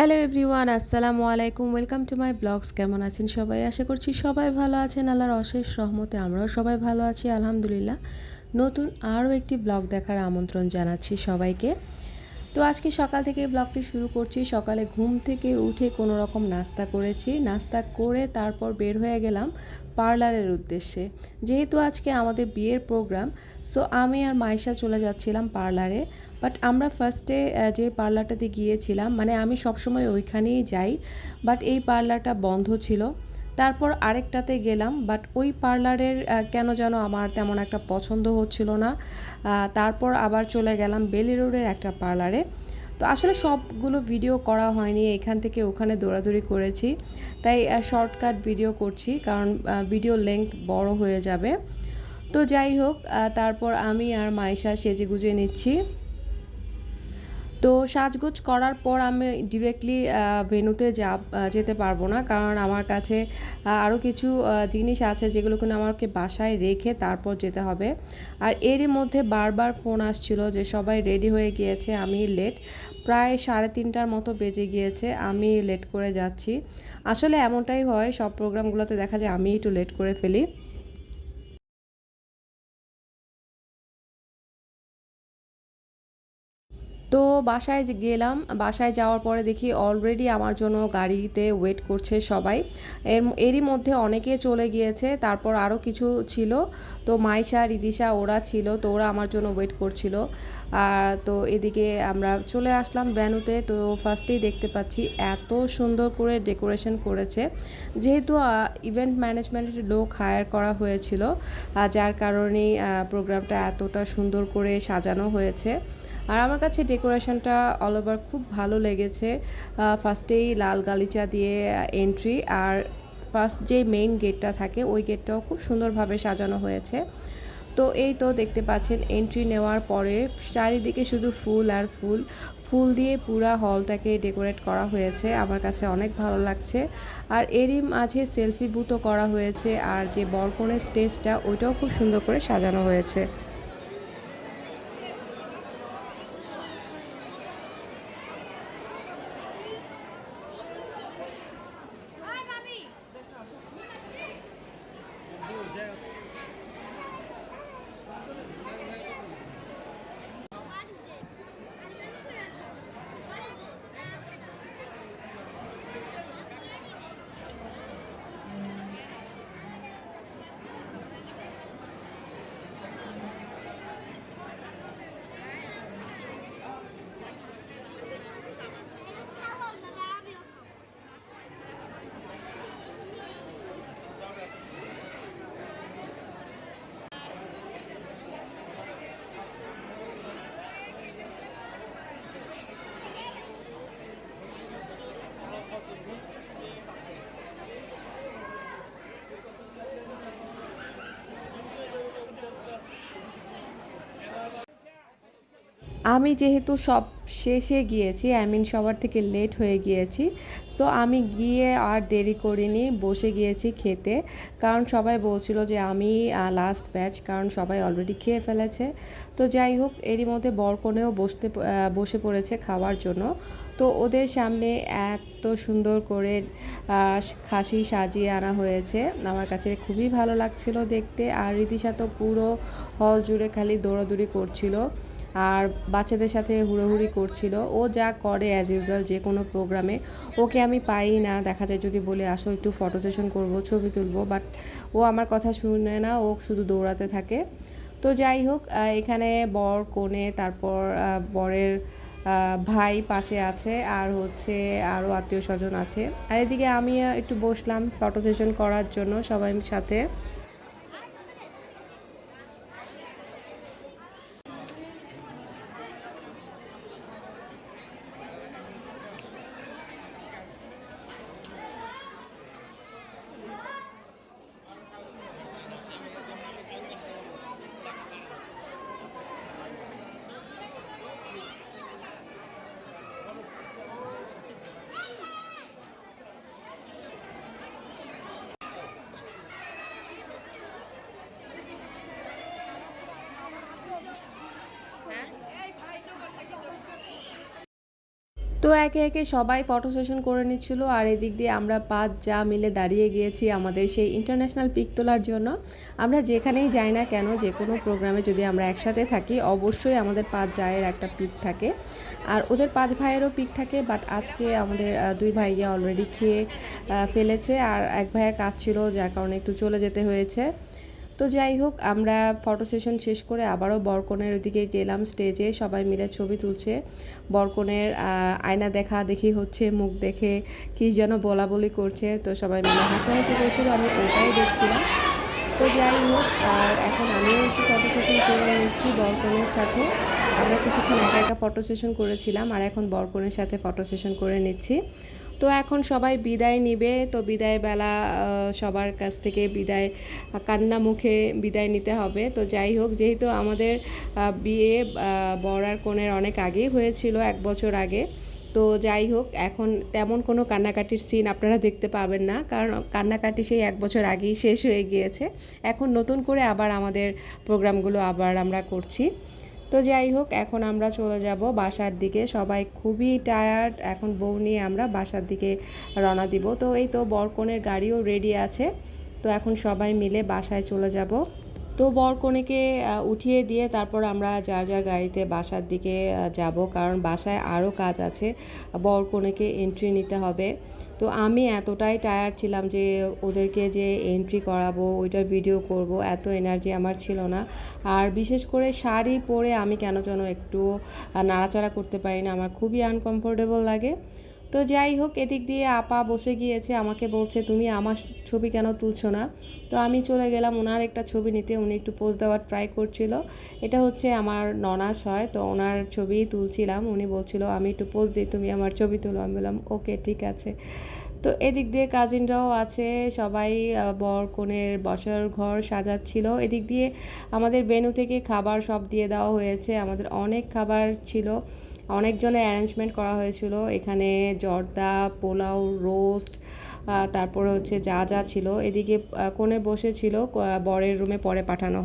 Hello everyone, আসসালামু আলাইকুম, welcome to my blogs. কেমন আছেন সবাই? আশা করছি সবাই ভালো আছেন। আল্লাহর অশেষ সহমতে আমরাও সবাই ভালো আছি, আলহামদুলিল্লাহ। নতুন আরও একটি ব্লগ দেখার আমন্ত্রণ জানাচ্ছি সবাইকে। তো আজকে সকাল থেকে ব্লগটি শুরু করছি। সকালে ঘুম থেকে উঠে কোনো রকম নাস্তা করেছি। নাস্তা করে তারপর বের হয়ে গেলাম পার্লারের উদ্দেশ্যে। যেহেতু আজকে আমাদের বিয়ের প্রোগ্রাম, সো আমি আর মাইশা চলে যাচ্ছিলাম পার্লারে। বাট আমরা ফার্স্টে যে পার্লারটাতে গিয়েছিলাম মানে আমি সবসময় ওইখানেই যাই, বাট এই পার্লারটা বন্ধ ছিল। তারপর আরেকটাতে গেলাম বাট ওই পার্লারের কেন যেন আমার তেমন একটা পছন্দ হচ্ছিল না। তারপর আবার চলে গেলাম বেলি রোডের একটা পার্লারে তো আসলে সবগুলো ভিডিও করা হয়নি, এখান থেকে ওখানে দৌড়াদৌড়ি করেছি। তাই শর্টকাট ভিডিও করছি, কারণ ভিডিও লেংথ বড় হয়ে যাবে। তো যাই হোক তারপর আমি আর মাইশা সেজে গুজে নিচ্ছি। তো সাজগোজ করার পর আমি ডিরেক্টলি ভেনুতে যা যেতে পারব না। কারণ আমার কাছে আরও কিছু জিনিস আছে যেগুলো কিন্তু আমাকে বাসায় রেখে তারপর যেতে হবে। আর এরই মধ্যে বারবার ফোন আসছিল যে সবাই রেডি হয়ে গিয়েছে, আমি লেট প্রায় সাড়ে তিনটার মতো বেজে গিয়েছে, আমি লেট করে যাচ্ছি। আসলে এমনটাই হয়, সব প্রোগ্রামগুলোতে দেখা যায় আমি একটু লেট করে ফেলি। তো বাসায় গেলাম, বাসায় যাওয়ার পরে দেখি অলরেডি আমার জন্য গাড়িতে ওয়েট করছে সবাই। এর এরই মধ্যে অনেকে চলে গিয়েছে, তারপর আরও কিছু ছিল। তো মাইশা, রিদিশা ওরা ছিল, তো ওরা আমার জন্য ওয়েট করছিল। আর তো এদিকে আমরা চলে আসলাম ভ্যানুতে, তো ফার্স্টেই দেখতে পাচ্ছি এত সুন্দর করে ডেকোরেশন করেছে। যেহেতু ইভেন্ট ম্যানেজমেন্টের লোক হায়ার করা হয়েছিল যার কারণেই প্রোগ্রামটা এতটা সুন্দর করে সাজানো হয়েছে। আর আমার কাছে ডেকোরেশনটা অল ওভার খুব ভালো লেগেছে। ফার্স্টেই লাল গালিচা দিয়ে এন্ট্রি আর ফার্স্ট যে মেইন গেটটা থাকে, ওই গেটটাও খুব সুন্দরভাবে সাজানো হয়েছে। তো এই তো দেখতে পাচ্ছেন এন্ট্রি নেওয়ার পরে চারিদিকে শুধু ফুল আর ফুল। ফুল দিয়ে পুরা হলটাকে ডেকোরেট করা হয়েছে, আমার কাছে অনেক ভালো লাগছে। আর এরই মাঝে সেলফি বুথও করা হয়েছে আর যে বরকনের স্টেজটা ওইটাও খুব সুন্দর করে সাজানো হয়েছে। আমি যেহেতু সব শেষে গিয়েছি আই মিন সবার থেকে লেট হয়ে গিয়েছি সো আমি গিয়ে আর দেরি করিনি, বসে গিয়েছি খেতে। কারণ সবাই বলছিল যে আমি লাস্ট ব্যাচ কারণ সবাই অলরেডি খেয়ে ফেলেছে। তো যাই হোক, এরই মধ্যে বরকনেও বসতে বসে পড়েছে খাওয়ার জন্য। তো ওদের সামনে এত সুন্দর করে খাসি সাজিয়ে আনা হয়েছে। আমার কাছে খুবই ভালো লাগছিল দেখতে। আর রীতিশা তো পুরো হল জুড়ে খালি দৌড়াদৌড়ি করছিল। আর বাচ্চাদের সাথে হুড়োহুড়ি করছিল। ও যা করে অ্যাজ ইউজুয়াল যে কোনো প্রোগ্রামে। ওকে আমি পাই না, দেখা যায় যদি বলে আসো, একটু ফটো সেশন করব, ছবি তুলবো বাট ও আমার কথা শুনে না, ও শুধু দৌড়াতে থাকে। তো যাই হোক এখানে বর কোণে তারপর বরের ভাই পাশে আছে, আর হচ্ছে আরও আত্মীয় স্বজন আছে। আর এদিকে আমি একটু বসলাম ফটো সেশন করার জন্য সবাই সাথে। একে একে সবাই ফটো সেশন করে নিচ্ছিল আর এদিক দিয়ে আমরা পাঁচ যা মিলে দাঁড়িয়ে গিয়েছি আমাদের সেই ইন্টারন্যাশনাল পিক তোলার জন্য। আমরা যেখানেই যাই না কেন, যে কোনো প্রোগ্রামে যদি আমরা একসাথে থাকি, অবশ্যই আমাদের পাঁচ জায়ের একটা পিক থাকে। আর ওদের পাঁচ ভাইয়েরও পিক থাকে বাট আজকে আমাদের দুই ভাইয়া অলরেডি খেয়ে ফেলেছে। আর এক ভাইয়ের কাজ ছিল, যার কারণে একটু চলে যেতে হয়েছে। তো যাই হোক, আমরা ফটো সেশন শেষ করে আবারও বরকনের ওদিকে গেলাম স্টেজে সবাই মিলে ছবি তুলছে। বরকনের আয়না দেখা, দেখি হচ্ছে, মুখ দেখে কি যেন বলা বলি করছে। তো সবাই মিলে হাসাহাসি করছিল, আমি ওটাই দেখছিলাম। তো যাই হোক, আর এখন আমিও একটু ফটো সেশন করে নিচ্ছি বরকনের সাথে। আমরা কিছুক্ষণ একা একা ফটো সেশন করেছিলাম, আর এখন বরকনের সাথে ফটো সেশন করে নিচ্ছি। তো এখন সবাই বিদায় নিবে। তো বিদায় বেলা সবার কাছ থেকে বিদায়, কান্না মুখে বিদায় নিতে হবে। তো যাই হোক, যেহেতু আমাদের বিয়ে বড়ার কনের অনেক আগেই হয়েছিল, এক বছর আগে। তো যাই হোক, এখন তেমন কোনো কান্নাকাটির সিন আপনারা দেখতে পাবেন না। কারণ কান্নাকাটি সেই এক বছর আগেই শেষ হয়ে গিয়েছে। এখন নতুন করে আবার আমাদের প্রোগ্রামগুলো আবার আমরা করছি। তো যাই হোক, এখন আমরা চলে যাব বাসার দিকে। সবাই খুবই টায়ার্ড এখন বউ নিয়ে আমরা বাসার দিকে রওনা দিব। তো এই তো বরকনের গাড়িও রেডি আছে। তো এখন সবাই মিলে বাসায় চলে যাব। তো বর কনেকে উঠিয়ে দিয়ে তারপর আমরা যার যার গাড়িতে বাসার দিকে যাব। কারণ বাসায় আরও কাজ আছে, বর কনেকে এন্ট্রি নিতে হবে। তো আমি এতটাই টায়ার্ড ছিলাম যে ওদেরকে যে এন্ট্রি করাবো, ওইটার ভিডিও করব, এত এনার্জি আমার ছিল না। আর বিশেষ করে শাড়ি পরে আমি কেন যেন একটু নাড়াচাড়া করতে পারি না। আমার খুবই আনকমফোর্টেবল লাগে। তো যাই হোক, এদিক দিয়ে আপা বসে গিয়েছে, আমাকে বলছে, তুমি আমার ছবি কেন তুলছো না? তো আমি চলে গেলাম, ওনার একটা ছবি নিতে, উনি একটু পোজ দেওয়ার ট্রাই করছিল। এটা হচ্ছে আমার ননাস হয়, তো ওনার ছবি তুলছিলাম, উনি বলছিল, আমি একটু পোজ দিই, তুমি আমার ছবি তুলো। আমি বললাম, ওকে, ঠিক আছে। তো এদিক দিয়ে কাজিনরাও আছে, সবাই বর কনের বসার ঘর সাজাচ্ছিল। এদিক দিয়ে আমাদের বেনু থেকে খাবার সব দিয়ে দেওয়া হয়েছে, আমাদের অনেক খাবার ছিল। অনেকজনের অ্যারেঞ্জমেন্ট করা হয়েছিল। এখানে জর্দা, পোলাও রোস্ট তারপরে হচ্ছে যা যা ছিল। এদিকে কোণে বসেছিল বরের রুমে পরে পাঠানো